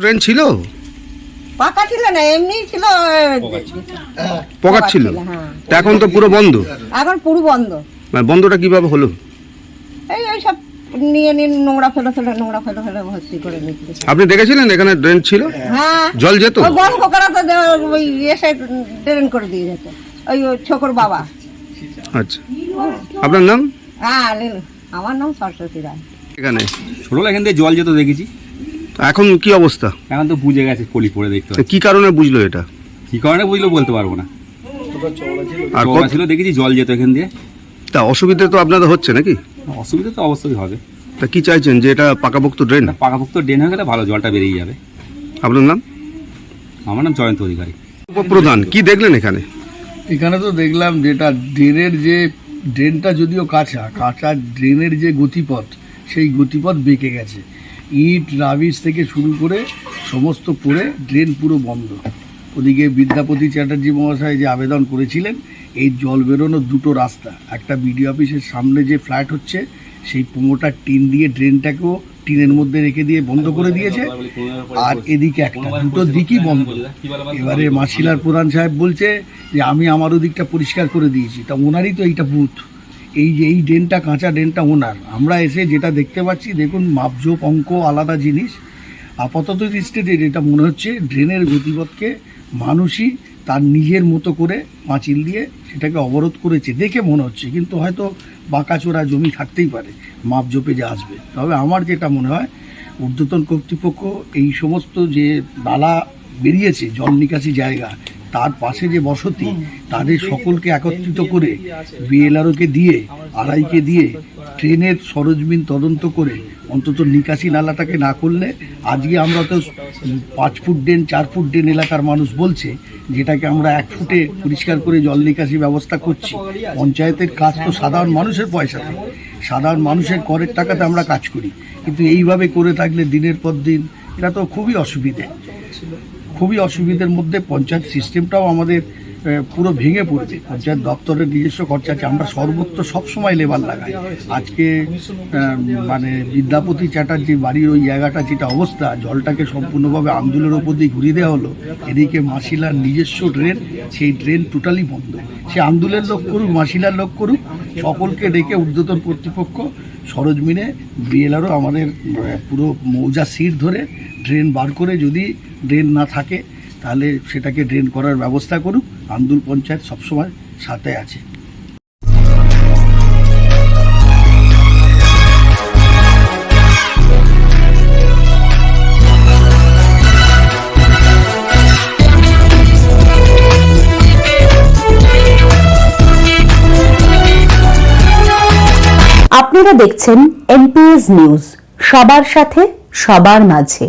Drain ছিল? পাকা ছিল না এমনি ছিল পকার ছিল? হ্যাঁ। তা এখন তো পুরো বন্ধ। এখন পুরো বন্ধ। মানে বন্ধটা কীভাবে হলো? এই ওই সব নিয়ে নিয়ে নোংরা ফেলে ফেলে নোংরা ফেলে ফেলে ভর্তি করে নিচ্ছে আপনি দেখেছিলেন এখানে ড্রেন ছিল? হ্যাঁ। জল যেত? ওই বড় পোকারা তো ওই এসে ট্রেন করে দিয়ে যেত। ওই ছোকর বাবা। আচ্ছা। আপনার নাম? হ্যাঁ আমার নাম সরস্বতী রায়। এখানে। ছোটবেলা এখান থেকে জল যেত দেখেছি। এখন কি অবস্থা? এখন তো বুঝে গেছে পলি পড়ে দেখতে কি কারণে বুঝলো এটা? কি কারণে বুঝলো বলতে পারব না। আর কত- ছিল দেখেছি জল যেত এখান দিয়ে। তা অসুবিধা তো আপনাদের হচ্ছে নাকি? অসুবিধা তো অবশ্যই হবে। তা কি চাইছেন যে এটা পাকাপোক্ত ড্রেন একটা পাকাপোক্ত ড্রেন হয়ে গেলে ভালো জলটা বেরিয়ে যাবে। আপনার নাম? আমার নাম জয়ন্ত অধিকারী। উপপ্রধান কি দেখলেন এখানে? এখানে তো দেখলাম যেটা ড্রেনের যে ড্রেনটা যদিও কাঁচা কাঁচা ড্রেনের যে গতিপথ সেই গতিপথ বেঁকে গেছে। ইট, রাবিশ থেকে শুরু করে সমস্ত পড়ে ড্রেন পুরো বন্ধ। ওদিকে বিদ্যাপতি চ্যাটার্জি মহাশয় যে আবেদন করেছিলেন, এই জল বেরোনোর দুটো রাস্তা। একটা বিডিও অফিসের সামনে যে ফ্ল্যাট হচ্ছে, সেই পোমোটার টিন দিয়ে ড্রেনটাকেও টিনের মধ্যে রেখে দিয়ে বন্ধ করে দিয়েছে। আর এদিকে একটা, দুটো দিকই বন্ধ। এবারে মাসিলার প্রধান সাহেব বলছে যে, আমি আমার ওদিকটা পরিষ্কার করে দিয়েছি। তা ওনারই তো এইটা বুথ। এই যে, এই ড্রেনটা কাঁচা ড্রেনটা ওনার। আমরা এসে যেটা দেখতে পাচ্ছি, দেখুন মাপজোপ অঙ্ক আলাদা জিনিস। আপাতত দৃষ্টিতে যেটা মনে হচ্ছে ড্রেনের গতিপথকে মানুষই তার নিজের মতো করে পাঁচিল দিয়ে সেটাকে অবরোধ করেছে। দেখে মনে হচ্ছে, কিন্তু হয়তো বাঁকাচোরা জমি থাকতেই পারে মাপজোপে যে আসবে। তবে আমার যেটা মনে হয়, ঊর্ধ্বতন কর্তৃপক্ষ এই সমস্ত যে নালা বেরিয়েছে, জল নিকাশি জায়গা তার পাশে যে বসতি তাদের সকলকে একত্রিত করে বিএলআরওকে দিয়ে আড়াইকে দিয়ে ট্রেনের সরজমিন তদন্ত করে অন্তত নিকাশি নালাটাকে না করলে আজকে আমরা তো পাঁচ ফুট ড্রেন চার ফুট ড্রেন এলাকার মানুষ বলছে যেটাকে আমরা এক ফুটে পরিষ্কার করে জল নিকাশি ব্যবস্থা করছি। পঞ্চায়েতের কাজ তো সাধারণ মানুষের পয়সাতে সাধারণ মানুষের করের টাকাতে আমরা কাজ করি। কিন্তু এইভাবে করে থাকলে দিনের পর দিন এটা তো খুবই অসুবিধে। খুবই অসুবিধার মধ্যে পঞ্চায়েত সিস্টেমটাও আমাদের পুরো ভেঙে পড়বে পঞ্চায়েত দপ্তরের নিজস্ব খরচা আছে। আমরা সর্বত্র সবসময় লেবার লাগাই। আজকে মানে বিদ্যাপতি চ্যাটার্জির বাড়ির ওই জায়গাটা, যেটা অবস্থা, জলটাকে সম্পূর্ণভাবে আন্দোলনের ওপর দিয়ে ঘুরিয়ে দেওয়া হলো। এদিকে মাসিলার নিজস্ব ড্রেন, সেই ড্রেন টোটালি বন্ধ। সে আন্দোলনের লোক করুক, মাসিলার লোক করুক, সকলকে ডেকে ঊর্ধ্বতন কর্তৃপক্ষ, সরজমিনে বিএলআরও আমাদের পুরো মৌজা সিট ধরে ড্রেন বার করে যদি ড্রেন না থাকে তাহলে সেটাকে ড্রেন করার ব্যবস্থা করুক। আন্দুল পঞ্চায়েত সবসময় সাথে আছে। আপনারা দেখছেন এনপিএস নিউজ। সবার সাথে, সবার মাঝে।